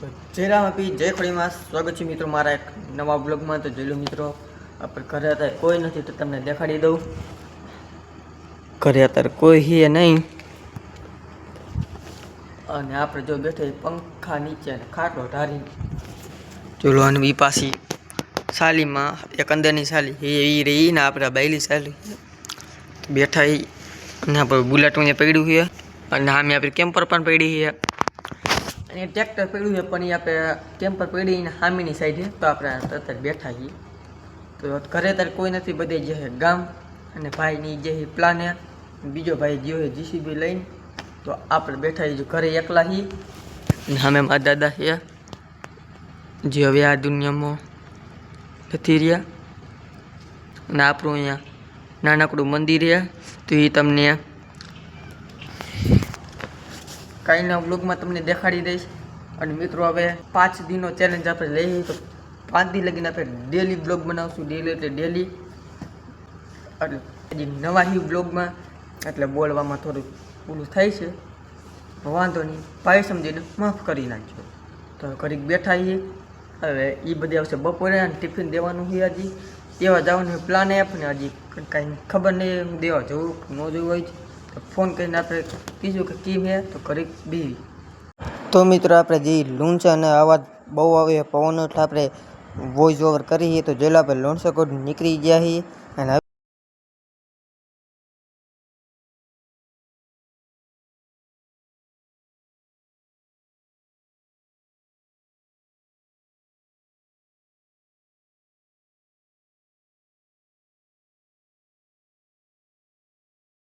જય રામ આપી, જય ખોડીમાં સ્વાગત છે મિત્રો મારા એક નવા બ્લોગમાં. તો જોઈ મિત્રો, આપણે ઘરે અત્યારે કોઈ નથી તો તમને દેખાડી દઉં. ઘરે અત્યારે કોઈ હે નહીં. અને આપણે જો બેઠે પંખા નીચે ખાટલો ઢારી જોલો અને બી પાછી સાલીમાં, એક અંદરની સાલી એ રહી ને આપણે બાયલી સાલી. બેઠા એ અને આપણે બુલેટ અહીંયા પડ્યું છે અને સામે આપણે કેમ્પર પણ પડી છે અને ટ્રેક્ટર પડ્યું છે, પણ એ આપણે કેમ્પર પડીને સામેની સાઈડે તો આપણે અત્યારે બેઠા છીએ. તો ઘરે અત્યારે કોઈ નથી, બધે જે છે ગામ અને ભાઈની જે છે પ્લાને બીજો ભાઈ જ્યો છે જીસીબી લઈને. તો આપણે બેઠા છીએ, ઘરે એકલા છીએ. અને સામે મારા દાદા છે જે હવે આ દુનિયામાં નથી રહ્યા. અને આપણું અહીંયા નાનકડું મંદિર છે. તો એ તમને કાંઈના બ્લોગમાં તમને દેખાડી દઈશ. અને મિત્રો, હવે પાંચ દિનનો ચેલેન્જ આપણે લઈએ તો પાંચ દિન લગીને આપણે ડેલી બ્લોગ બનાવશું. ડેલી એટલે ડેલી એટલે હજી નવા હી બ્લોગમાં એટલે બોલવામાં થોડું પૂરું થાય છે. વાંધો નહીં. ભાઈ સમજીને માફ કરી નાખજો. તો ઘડીક બેઠા છીએ હવે એ બધી આવશે બપોરે અને ટિફિન દેવાનું છે હજી. દેવા જવાનું પ્લાન આપ ને હજી કાંઈ ખબર નહીં. હું દેવા જવું ન જવું હોય. છે ફોન કરીને આપણે કીધું કે કેમ હે તો કરી બી તો મિત્રો, આપણે જે લૂંચ અને અવાજ બહુ આવે, પવન એટલે આપણે વોઇસ ઓવર કરી તો જેલા આપણે કોડ નીકળી ગયા છીએ અને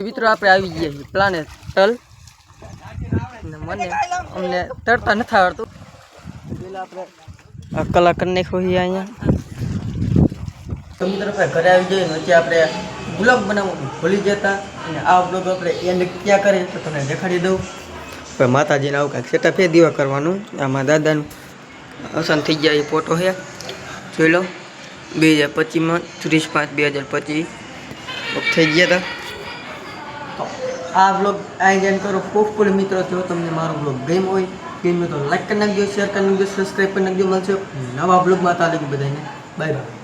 મિત્રો, આપણે આવી ગયા છીએ પ્લાનેટ ટલ મને અમને તરતા નથી આવડતું. પેલા આપણે આ કલા કરી નાખ્યો છે અહીંયા. તો મિત્રો, આપણે ઘરે આવી જઈએ ને આપણે બ્લોગ બનાવવાનું ભૂલી જતા અને આ બ્લોગ આપણે એન્ડ ક્યાં કરીએ તો તમને દેખાડી દઉં. પણ માતાજીને આવું કાંઈક સેટા ફેર દીવા કરવાનું. આમાં દાદાનું અસન થઈ ગયા એ ફોટો છે. જોઈ લો. બે હજાર પચીસમાં ત્રીસ પાંચ બે હજાર પચીસ. થઈ ગયા હતા. આ બ્લોગ આયોજન કરો. ખૂબ કુલ મિત્રો, જો તમને મારો બ્લોગ ગેમ હોય, ગમ્યો તો લાઈક કરી નાખજો શેર કરી નાખજો સબસ્ક્રાઈબ કરી નાખજો. મળશે નવા બ્લોગમાં તાલીમ બધાને. Bye bye